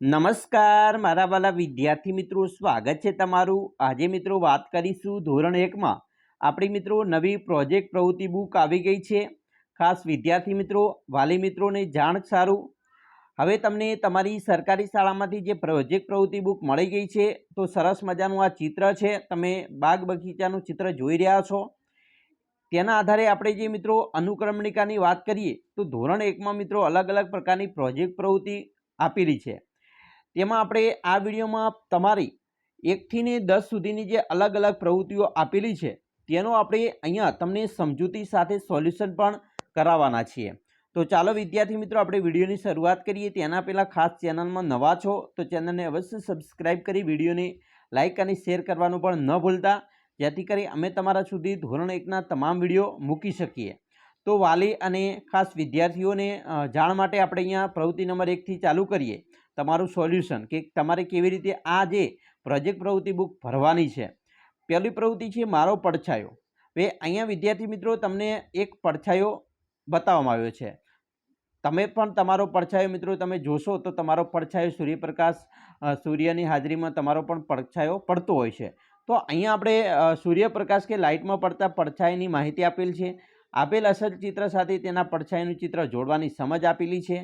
નમસ્કાર, મારા વાલા વિદ્યાર્થી મિત્રો, સ્વાગત છે તમારું. આજે મિત્રો વાત કરીશું ધોરણ એકમાં. આપણી મિત્રો નવી પ્રોજેક્ટ પ્રવૃત્તિ બુક આવી ગઈ છે. ખાસ વિદ્યાર્થી મિત્રો, વાલી મિત્રોને જાણ સારું. હવે તમને તમારી સરકારી શાળામાંથી જે પ્રોજેક્ટ પ્રવૃત્તિ બુક મળી ગઈ છે, તો સરસ મજાનું આ ચિત્ર છે. તમે બાગ બગીચાનું ચિત્ર જોઈ રહ્યા છો. તેના આધારે આપણે જે મિત્રો અનુક્રમણિકાની વાત કરીએ, તો ધોરણ એકમાં મિત્રો અલગ અલગ પ્રકારની પ્રોજેક્ટ પ્રવૃત્તિ આપેલી છે. તેમાં આપણે આ વિડીયોમાં તમારી એકથી ને દસ સુધીની જે અલગ અલગ પ્રવૃત્તિઓ આપેલી છે, તેનો આપણે અહીંયા તમને સમજૂતી સાથે સોલ્યુશન પણ કરાવવાના છીએ. તો ચાલો વિદ્યાર્થી મિત્રો, આપણે વિડીયોની શરૂઆત કરીએ. તેના પહેલાં ખાસ ચેનલમાં નવા છો, તો ચેનલને અવશ્ય સબસ્ક્રાઈબ કરી વિડીયોને લાઇક અને શેર કરવાનું પણ ન ભૂલતા. જેથી કરી અમે તમારા સુધી ધોરણ એકના તમામ વીડિયો મૂકી શકીએ. તો વાલી અને ખાસ વિદ્યાર્થીઓને જાણ માટે આપણે અહીંયા પ્રવૃત્તિ નંબર એકથી ચાલુ કરીએ. તમારું સોલ્યુશન કે તમારે કેવી રીતે આ જે પ્રોજેક્ટ પ્રવૃત્તિ બુક ભરવાની છે પહેલી પ્રવૃત્તિ છે મારો પડછાયો. હવે અહીંયા વિદ્યાર્થી મિત્રો તમને એક પડછાયો બતાવવામાં આવ્યો છે. તમે પણ તમારો પડછાયો મિત્રો તમે જોશો તો તમારો પડછાયો સૂર્યપ્રકાશ સૂર્યની હાજરીમાં તમારો પણ પડછાયો પડતો હોય છે. તો અહીંયા આપણે સૂર્યપ્રકાશ કે લાઇટમાં પડતા પડછાયાની માહિતી આપેલ છે. આપેલ અસલ ચિત્ર સાથે તેના પડછાયાનું ચિત્ર જોડવાની સમજ આપેલી છે.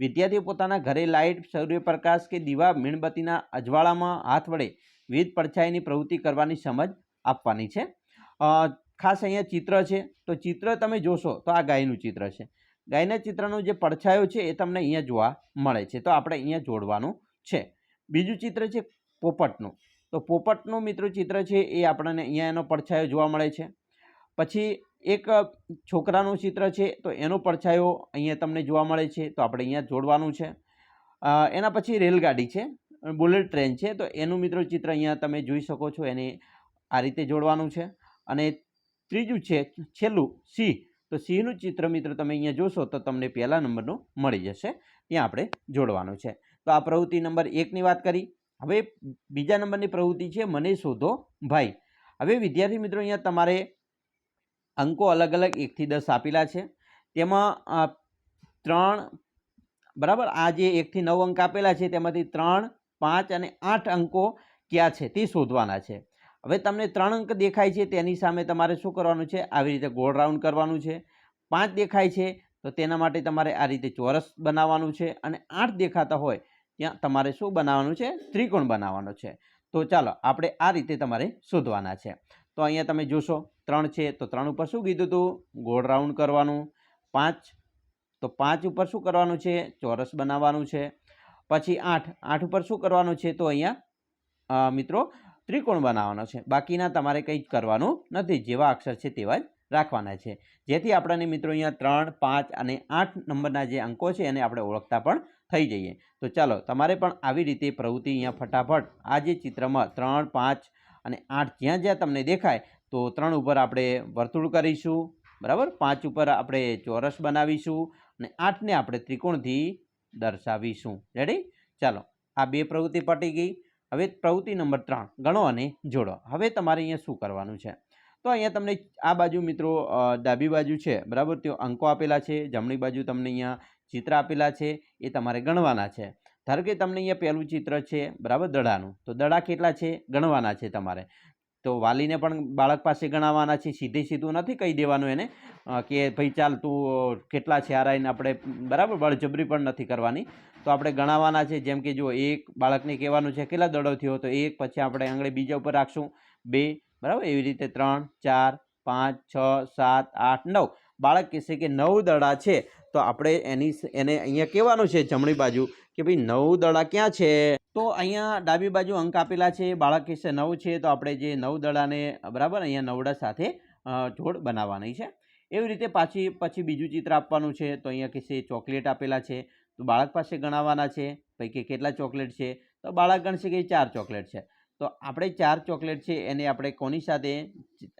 વિદ્યાર્થીઓ પોતાના ઘરે લાઇટ, સૂર્યપ્રકાશ કે દીવા મીણબત્તીના અજવાળામાં હાથ વડે વિવિધ પડછાયાની પ્રવૃત્તિ કરવાની સમજ આપવાની છે. ખાસ અહીંયા ચિત્ર છે. તો ચિત્ર તમે જોશો તો આ ગાયનું ચિત્ર છે. ગાયના ચિત્રનો જે પડછાયો છે એ તમને અહીંયા જોવા મળે છે. તો આપણે અહીંયા જોડવાનું છે. બીજું ચિત્ર છે પોપટનું. તો પોપટનું મિત્રો ચિત્ર છે એ આપણને અહીંયા એનો પડછાયો જોવા મળે છે. પછી એક છોકરાનું ચિત્ર છે, તો એનો પડછાયો અહીંયા તમને જોવા મળે છે, તો આપણે અહીંયા જોડવાનું છે. એના પછી રેલગાડી છે બુલેટ ટ્રેન છે, તો એનું મિત્રો ચિત્ર અહીંયા તમે જોઈ શકો છો, એને આ રીતે જોડવાનું છે. અને ત્રીજું છે, છેલ્લું, સિંહ, તો સિંહનું ચિત્ર મિત્રો તમે અહીંયા જોશો, તો તમને પહેલા નંબરનું મળી જશે, ત્યાં આપણે જોડવાનું છે. તો આ પ્રવૃત્તિ નંબર એકની વાત કરી, હવે બીજા નંબરની પ્રવૃત્તિ છે, મને શોધો ભાઈ. હવે વિદ્યાર્થી મિત્રો અહીંયા તમારે અંકો અલગ અલગ એકથી દસ આપેલા છે. તેમાં ત્રણ, બરાબર? આ જે એકથી નવ અંક આપેલા છે, તેમાંથી ત્રણ, પાંચ અને આઠ અંકો ક્યાં છે તે શોધવાના છે. હવે તમને ત્રણ અંક દેખાય છે, તેની સામે તમારે શું કરવાનું છે? આવી રીતે ગોળ રાઉન્ડ કરવાનું છે. પાંચ દેખાય છે, તો તેના માટે તમારે આ રીતે ચોરસ બનાવવાનું છે અને આઠ દેખાતા હોય, ત્યાં તમારે શું બનાવવાનું છે? ત્રિકોણ બનાવવાનો છે. તો ચાલો, આપણે આ રીતે તમારે શોધવાના છે. તો અહીંયા તમે જોશો, ત્રણ છે, તો ત્રણ ઉપર શું કીધું હતું ગોળ રાઉન્ડ કરવાનું. પાંચ, તો પાંચ ઉપર શું કરવાનું છે? ચોરસ બનાવવાનું છે. પછી આઠ આઠ ઉપર શું કરવાનું છે? તો અહીંયા મિત્રો, ત્રિકોણ બનાવવાનો છે. બાકીના તમારે કંઈ જ કરવાનું નથી. જેવા અક્ષર છે તેવા જ રાખવાના છે. જેથી આપણને મિત્રો અહીંયા ત્રણ, પાંચ અને આઠ નંબરના જે અંકો છે એને આપણે ઓળખતા પણ થઈ જઈએ. તો ચાલો, તમારે પણ આવી રીતે પ્રવૃત્તિ અહીંયા ફટાફટ આ જે ચિત્રમાં ત્રણ, પાંચ અને આઠ જ્યાં જ્યાં તમને દેખાય, તો ત્રણ ઉપર આપણે વર્તુળ કરીશું, બરાબર? પાંચ ઉપર આપણે ચોરસ બનાવીશું અને આઠને આપણે ત્રિકોણથી દર્શાવીશું. રેડી ચાલો, આ બે પ્રવૃત્તિ પટી ગઈ. હવે પ્રવૃત્તિ નંબર ત્રણ, ગણો અને જોડો. હવે તમારે અહીંયા શું કરવાનું છે? તો અહીંયા તમને આ બાજુ મિત્રો ડાબી બાજુ છે, બરાબર? તે અંકો આપેલા છે, જમણી બાજુ તમને અહીંયા ચિત્ર આપેલા છે, એ તમારે ગણવાના છે. ધારો કે તમને અહીંયા પહેલું ચિત્ર છે, બરાબર? દડાનું. તો દડા કેટલા છે? ગણવાના છે તમારે. તો વાલીને પણ બાળક પાસે ગણાવવાના છે. સીધે સીધું નથી કહી દેવાનું એને કે ભાઈ ચાલ તું કેટલા છે હારાઈને આપણે, બરાબર? બળજબરી પણ નથી કરવાની. તો આપણે ગણાવવાના છે. જેમ કે જો એક બાળકને કહેવાનું છે, કેટલા દડો થયો? તો એક પછી આપણે આંગળી બીજા ઉપર રાખશું. બે, બરાબર? એવી રીતે ત્રણ, ચાર, પાંચ, છ, સાત, આઠ, નવ. બાળક કહેશે કે નવ દડા છે. તો આપણે એની એને અહીંયા કહેવાનું છે જમણી બાજુ. કે ભાઈ નવ દડા ક્યાં છે? તો અહીંયા ડાબી બાજુ અંક આપેલા છે, બાળક કહેશે નવ છે, તો આપણે જે નવ દડાને, બરાબર, અહીંયા નવડા સાથે જોડ બનાવવાની છે. એવી રીતે પાછી, પછી બીજું ચિત્ર આપવાનું છે, તો અહીંયા કિસ્સે ચોકલેટ આપેલા છે. તો બાળક પાસે ગણાવવાના છે, ભાઈ કે કેટલા ચોકલેટ છે? તો બાળક ગણશે કે ચાર ચોકલેટ છે. તો આપણે ચાર ચોકલેટ છે, એને આપણે કોની સાથે,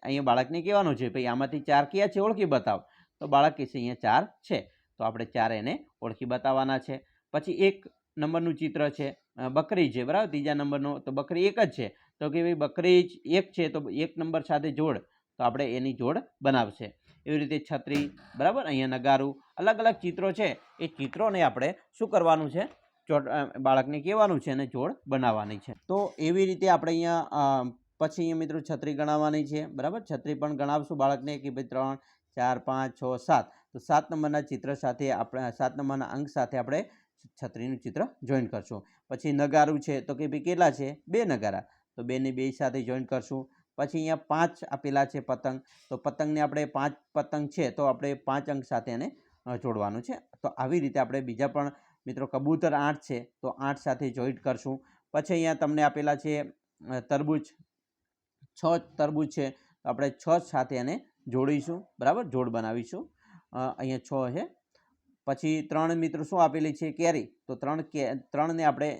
અહીંયા બાળકને કહેવાનું છે, ભાઈ આમાંથી ચાર કયા છે, ઓળખી બતાવ. તો બાળક કહેશે અહીંયા ચાર છે. તો આપણે ચાર એને ઓળખી બતાવવાના છે. પછી એક નંબરનું ચિત્ર છે બકરી છે, બરાબર? ત્રીજા નંબરનો તો બકરી એક જ છે. તો કે ભાઈ બકરી એક છે, તો એક નંબર સાથે જોડ, તો આપણે એની જોડ બનાવશે. એવી રીતે છત્રી, બરાબર? અહીંયા નગારું, અલગ અલગ ચિત્રો છે. એ ચિત્રોને આપણે શું કરવાનું છે? ચોટ બાળકને કહેવાનું છે અને જોડ બનાવવાની છે. તો એવી રીતે આપણે અહીંયા પછી અહીંયા મિત્રો છત્રી ગણાવવાની છે, બરાબર? છત્રી પણ ગણાવશું બાળકને કે ભાઈ ત્રણ, ચાર, પાંચ, છ, સાત. તો સાત નંબરના ચિત્ર સાથે આપણે, સાત નંબરના અંક સાથે આપણે છત્રીનું ચિત્ર જોઈન કરશું. પછી નગારું છે તો કે ભાઈ કેટલા છે? બે નગારા. તો બેને બે સાથે જોઈન કરશું. પછી અહીંયા પાંચ આપેલા છે પતંગ. તો પતંગને આપણે પાંચ પતંગ છે તો આપણે પાંચ અંક સાથે એને જોડવાનું છે. તો આવી રીતે આપણે બીજા પણ, મિત્રો, કબૂતર આઠ છે તો આઠ સાથે જોઈન્ટ કરશું. પછી અહીંયા તમને આપેલા છે તરબૂચ. છ તરબૂચ છે તો આપણે છ સાથે એને જોડીશું. બરાબર? જોડ બનાવીશું. અહીંયા છ છે. પછી ત્રણ મિત્રો શું આપેલી છે કેરી? તો ત્રણ કે, ત્રણને આપણે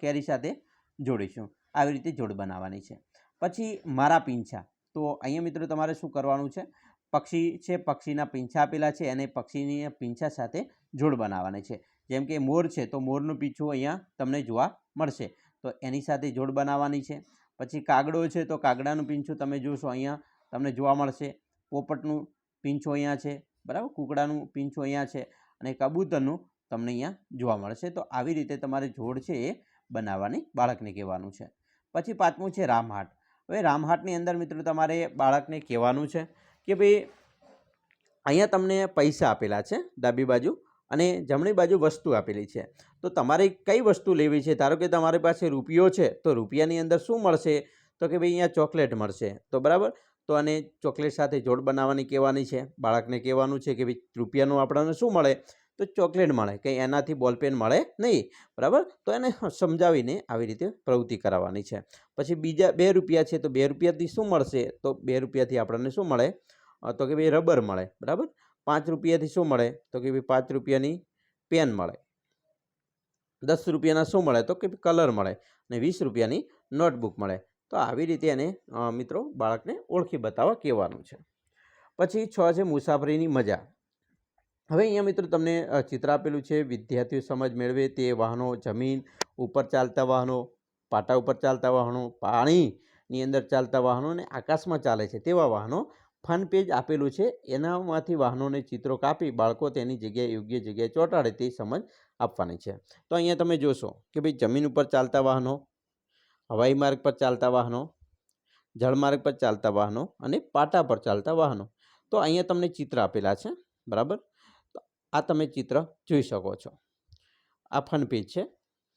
કેરી સાથે જોડીશું. આવી રીતે જોડ બનાવવાની છે. પછી મારા પીંછા. તો અહીંયા મિત્રો તમારે શું કરવાનું છે? પક્ષી છે, પક્ષીના પીંછા આપેલા છે અને પક્ષીની પીંછા સાથે જોડ બનાવવાની છે. જેમ કે મોર છે, તો મોરનું પીંછું અહીંયા તમને જોવા મળશે. તો એની સાથે જોડ બનાવવાની છે. પછી કાગડો છે, તો કાગડાનું પીંછું તમે જોશો અહીંયા તમને જોવા મળશે. પોપટનું પીંછું અહીંયા છે. બરાબર? કૂકડાનું પીંછું અહીંયા છે. અને કબૂતરનું તમને અહીંયા જોવા મળશે. તો આવી રીતે તમારે જોડ છે એ બનાવવાની બાળકને કહેવાનું છે. પછી પાંચમું છે રામહાટ. હવે રામહાટની અંદર મિત્રો તમારે બાળકને કહેવાનું છે કે ભાઈ અહીંયા તમને પૈસા આપેલા છે ડાબી બાજુ અને જમણી બાજુ વસ્તુ આપેલી છે. તો તમારે કઈ વસ્તુ લેવી છે? ધારો કે તમારી પાસે રૂપિયો છે, તો રૂપિયાની અંદર શું મળશે? તો કે ભાઈ અહીંયા ચોકલેટ મળશે. તો બરાબર? તો આને ચોકલેટ સાથે જોડ બનાવવાની કહેવાની છે. બાળકને કહેવાનું છે કે ભાઈ રૂપિયાનું આપણને શું મળે? તો ચોકલેટ મળે. કંઈ એનાથી બોલપેન મળે નહીં. બરાબર? તો એને સમજાવીને આવી રીતે પ્રવૃત્તિ કરાવવાની છે. પછી બીજા બે રૂપિયા છે તો બે રૂપિયાથી શું મળશે? તો બે રૂપિયાથી આપણને શું મળે? તો કે ભાઈ રબર મળે. બરાબર? પાંચ રૂપિયાથી શું મળે? તો કે ભાઈ પાંચ રૂપિયાની પેન મળે. દસ રૂપિયાના શું મળે? તો કે કલર મળે. અને વીસ રૂપિયાની નોટબુક મળે. તો આવી રીતે એને મિત્રો બાળકને ઓળખી બતાવવા કહેવાનું છે. પછી છ છે મુસાફરીની મજા. હવે અહીંયા મિત્રો તમને ચિત્ર આપેલું છે, વિદ્યાર્થીઓ સમજ મેળવે તે વાહનો જમીન ઉપર ચાલતા વાહનો, પાટા ઉપર ચાલતા વાહનો, પાણીની અંદર ચાલતા વાહનો અને આકાશમાં ચાલે છે તેવા વાહનો. ફન પેજ આપેલું છે, એનામાંથી વાહનોને ચિત્રો કાપી બાળકો તેની જગ્યાએ યોગ્ય જગ્યાએ ચોંટાડે તે સમજ આપવાની છે. તો અહીંયા તમે જોશો કે ભાઈ જમીન ઉપર ચાલતા વાહનો હવાઈ માર્ગ પર ચાલતા વાહનો જળમાર્ગ પર ચાલતા વાહનો અને પાટા પર ચાલતા વાહનો. તો અહીંયા તમને ચિત્ર આપેલા છે, બરાબર? આ તમે ચિત્ર જોઈ શકો છો. આ ફન પેજ છે,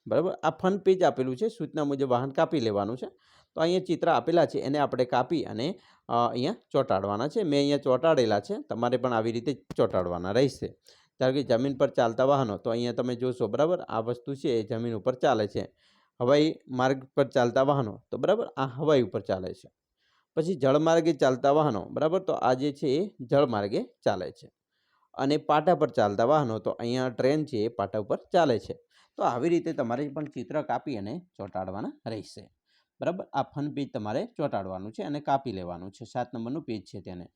બરાબર? આ ફન પેજ આપેલું છે, સૂચના મુજબ વાહન કાપી લેવાનું છે. તો અહીંયા ચિત્ર આપેલા છે, એને આપણે કાપી અને અહીંયા ચોંટાડવાના છે. મેં અહીંયા ચોંટાડેલા છે, તમારે પણ આવી રીતે ચોંટાડવાના રહેશે. ધારો કે જમીન પર ચાલતા વાહનો, તો અહીંયા તમે જોશો, બરાબર? આ વસ્તુ છે, એ જમીન ઉપર ચાલે છે. હવાઈ માર્ગ પર ચાલતા વાહનો, તો બરાબર આ હવાઈ ઉપર ચાલે છે. પછી જળમાર્ગે ચાલતા વાહનો, બરાબર? તો આ જે છે એ જળમાર્ગે ચાલે છે. અને પાટા પર ચાલતા વાહનો, તો અહીંયા ટ્રેન છે એ પાટા ઉપર ચાલે છે. તો આવી રીતે તમારે પણ ચિત્ર કાપી અને ચોંટાડવાના રહેશે. બરાબર? આ ફન પેજ તમારે ચોંટાડવાનું છે અને કાપી લેવાનું છે. સાત નંબરનું પેજ છે તેને.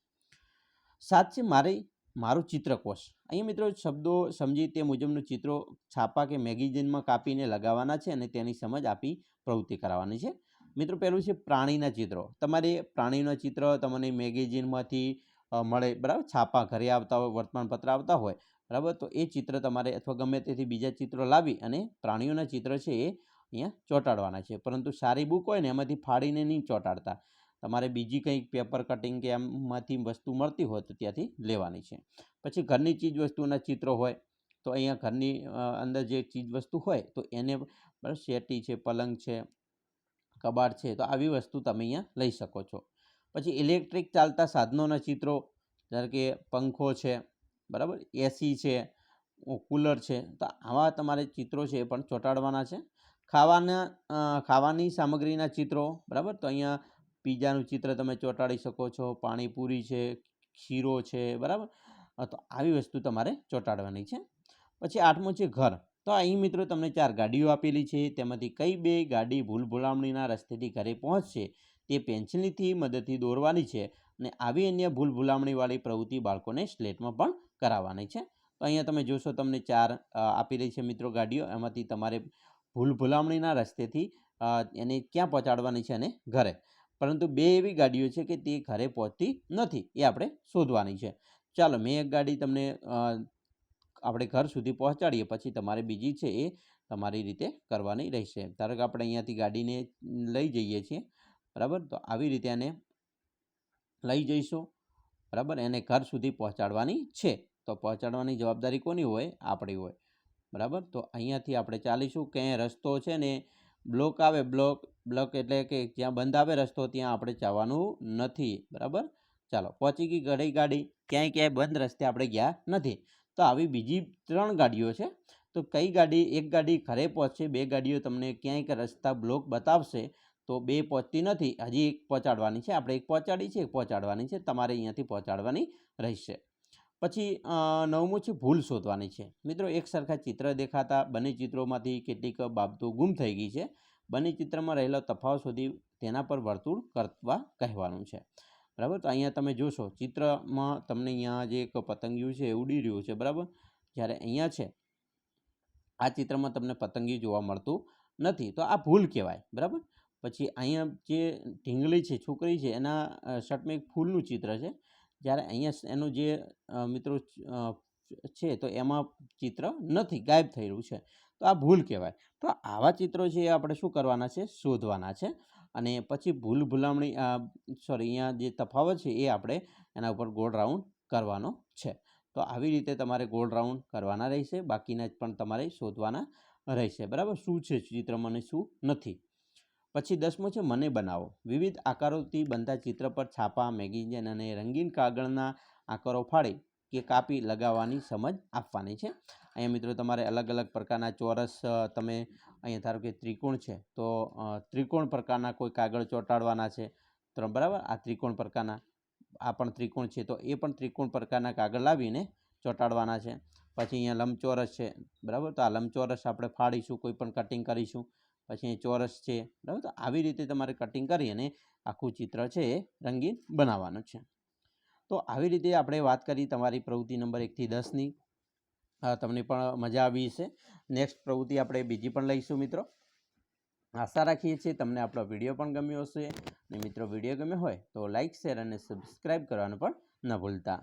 સાત છે મારી મારું ચિત્રકોશ. અહીંયા મિત્રો શબ્દો સમજી તે મુજબનું ચિત્રો છાપા કે મેગેઝિનમાં કાપીને લગાવવાના છે અને તેની સમજ આપી પ્રવૃત્તિ કરાવવાની છે. મિત્રો પહેલું છે પ્રાણીના ચિત્રો. તમારે પ્રાણીના ચિત્ર તમને મેગેઝિનમાંથી મળે, બરાબર? છાપા ઘરે આવતા હોય, વર્તમાનપત્ર આવતા હોય, બરાબર? તો એ ચિત્ર તમારે અથવા ગમે તેથી બીજા ચિત્રો લાવી અને પ્રાણીઓના ચિત્ર છે એ અહીંયા ચોંટાડવાના છે. પરંતુ સારી બુક હોય ને એમાંથી ફાડીને નહીં ચોંટાડતા. તમારે બીજી કંઈક પેપર કટિંગ કે એમાંથી વસ્તુ મળતી હોય તો ત્યાંથી લેવાની છે. પછી ઘરની ચીજ વસ્તુના ચિત્રો હોય, તો અહીંયા ઘરની અંદર જે ચીજ વસ્તુ હોય, તો એને શેટી છે, પલંગ છે, કબાટ છે, તો આવી વસ્તુ તમે અહીંયા લઈ શકો છો. પછી ઇલેક્ટ્રિક ચાલતા સાધનોના ચિત્રો જ્યારે કે પંખો છે, બરાબર એસી છે કૂલર છે, તો આવા તમારે ચિત્રો છે એ પણ ચોંટાડવાના છે. ખાવાના ખાવાની સામગ્રીના ચિત્રો, બરાબર, તો અહીંયા પીઝાનું ચિત્ર તમે ચોંટાડી શકો છો, પાણીપુરી છે, ખીરો છે, બરાબર? તો આવી વસ્તુ તમારે ચોંટાડવાની છે. પછી આઠમું છે ઘર. તો અહીં મિત્રો તમને ચાર ગાડીઓ આપેલી છે. તેમાંથી કઈ બે ગાડી ભૂલ ભૂલામણીના રસ્તેથી ઘરે પહોંચશે તે પેન્સિલથી મદદથી દોરવાની છે અને આવી અન્ય ભૂલ ભૂલામણીવાળી પ્રવૃત્તિ બાળકોને સ્લેટમાં પણ કરાવવાની છે. તો અહીંયા તમે જોશો તમને ચાર આપેલી છે મિત્રો ગાડીઓ. એમાંથી તમારે ભૂલ ભૂલામણીના રસ્તેથી એને ક્યાં પહોંચાડવાની છે અને ઘરે. પરંતુ બે એવી ગાડીઓ છે કે તે ઘરે પહોંચતી નથી, એ આપણે શોધવાની છે. ચાલો, મેં એક ગાડી તમને આપણે ઘર સુધી પહોંચાડીએ, પછી તમારે બીજી છે એ તમારી રીતે કરવાની રહેશે. ધારો કે આપણે અહીંયાથી ગાડીને લઈ જઈએ છીએ, બરાબર? તો આવી રીતે આને લઈ જઈશું, બરાબર? એને ઘર સુધી પહોંચાડવાની છે. તો પહોંચાડવાની જવાબદારી કોની હોય? આપણી હોય, બરાબર? તો અહીંયાથી આપણે ચાલીશું, ક્યાંય રસ્તો છે ને, બ્લોક આવે, બ્લોક બ્લોક એટલે કે જ્યાં બંધ આવે રસ્તો, ત્યાં આપણે જવાનું નથી. બરાબર? ચાલો, પહોંચી ગઈ ઘડી ગાડી. ક્યાંય ક્યાંય બંધ રસ્તે આપણે ગયા નથી. તો આવી બીજી ત્રણ ગાડીઓ છે. તો કઈ ગાડી? એક ગાડી ઘરે પહોંચશે, બે ગાડીઓ તમને ક્યાંય રસ્તા બ્લોક બતાવશે, તો બે પહોંચતી નથી. હજી એક પહોંચાડવાની છે. આપણે એક પહોંચાડી છે, એક પહોંચાડવાની છે. તમારે અહીંયાથી પહોંચાડવાની રહેશે. પછી નવમું છે, ભૂલ શોધવાની છે. મિત્રો, એક સરખા ચિત્ર દેખાતા. બંને ચિત્રોમાંથી કેટલીક બાબતો ગુમ થઈ ગઈ છે. બંને ચિત્રમાં રહેલો તફાવત શોધી તેના પર વર્તુળ કરવા કહેવાનું છે. બરાબર? તો અહીંયા તમે જોશો, ચિત્રમાં તમને અહીંયા જે એક પતંગિયું છે એ ઉડી રહ્યું છે, બરાબર? જ્યારે અહીંયા છે, આ ચિત્રમાં તમને પતંગિયું જોવા મળતું નથી. તો આ ભૂલ કહેવાય, બરાબર? પછી અહીંયા જે ઢીંગલી છે, છોકરી છે, એના શર્ટમાં એક ફૂલનું ચિત્ર છે. જ્યારે અહીંયા એનું જે મિત્રો છે, તો એમાં ચિત્ર નથી, ગાયબ થઈ રહ્યું છે. તો આ ભૂલ કહેવાય. તો આવા ચિત્રો છે એ આપણે શું કરવાના છે? શોધવાના છે. અને પછી ભૂલ ભૂલામણી સોરી અહીંયા જે તફાવત છે એ આપણે એના ઉપર ગોળ રાઉન્ડ કરવાનો છે. તો આવી રીતે તમારે ગોળ રાઉન્ડ કરવાના રહેશે. બાકીના પણ તમારે શોધવાના રહેશે. બરાબર? શું છે ચિત્રમાં અને શું નથી? પછી દસમો છે મને બનાવો. વિવિધ આકારોથી બનતા ચિત્ર પર છાપા, મેગેઝિન અને રંગીન કાગળના આકારો ફાડી કે કાપી લગાવવાની સમજ આપવાની છે. અહીંયા મિત્રો તમારે અલગ અલગ પ્રકારના ચોરસ તમે અહીંયા ધારો કે ત્રિકોણ છે, તો ત્રિકોણ પ્રકારના કોઈ કાગળ ચોંટાડવાના છે, તો બરાબર? આ ત્રિકોણ પ્રકારના, આ પણ ત્રિકોણ છે, તો એ પણ ત્રિકોણ પ્રકારના કાગળ લાવીને ચોંટાડવાના છે. પછી અહીંયા લંબચોરસ છે, બરાબર? તો આ લંબચોરસ આપણે ફાડીશું, કોઈ પણ કટિંગ કરીશું, પછી ચોરસ છે, બરાબર? તો આવી રીતે તમારે કટિંગ કરી અને આખું ચિત્ર છે એ રંગીન બનાવવાનું છે. તો આવી રીતે આપણે વાત કરી તમારી પ્રવૃત્તિ નંબર એકથી દસની તમને પણ મજા આવી હશે. નેક્સ્ટ પ્રવૃત્તિ આપણે બીજી પણ લઈશું, મિત્રો. આશા રાખીએ છીએ તમને આપણો વીડિયો પણ ગમ્યો હશે. અને મિત્રો, વીડિયો ગમ્યો હોય તો લાઇક શેર અને સબસ્ક્રાઈબ કરવાનું પણ ન ભૂલતા.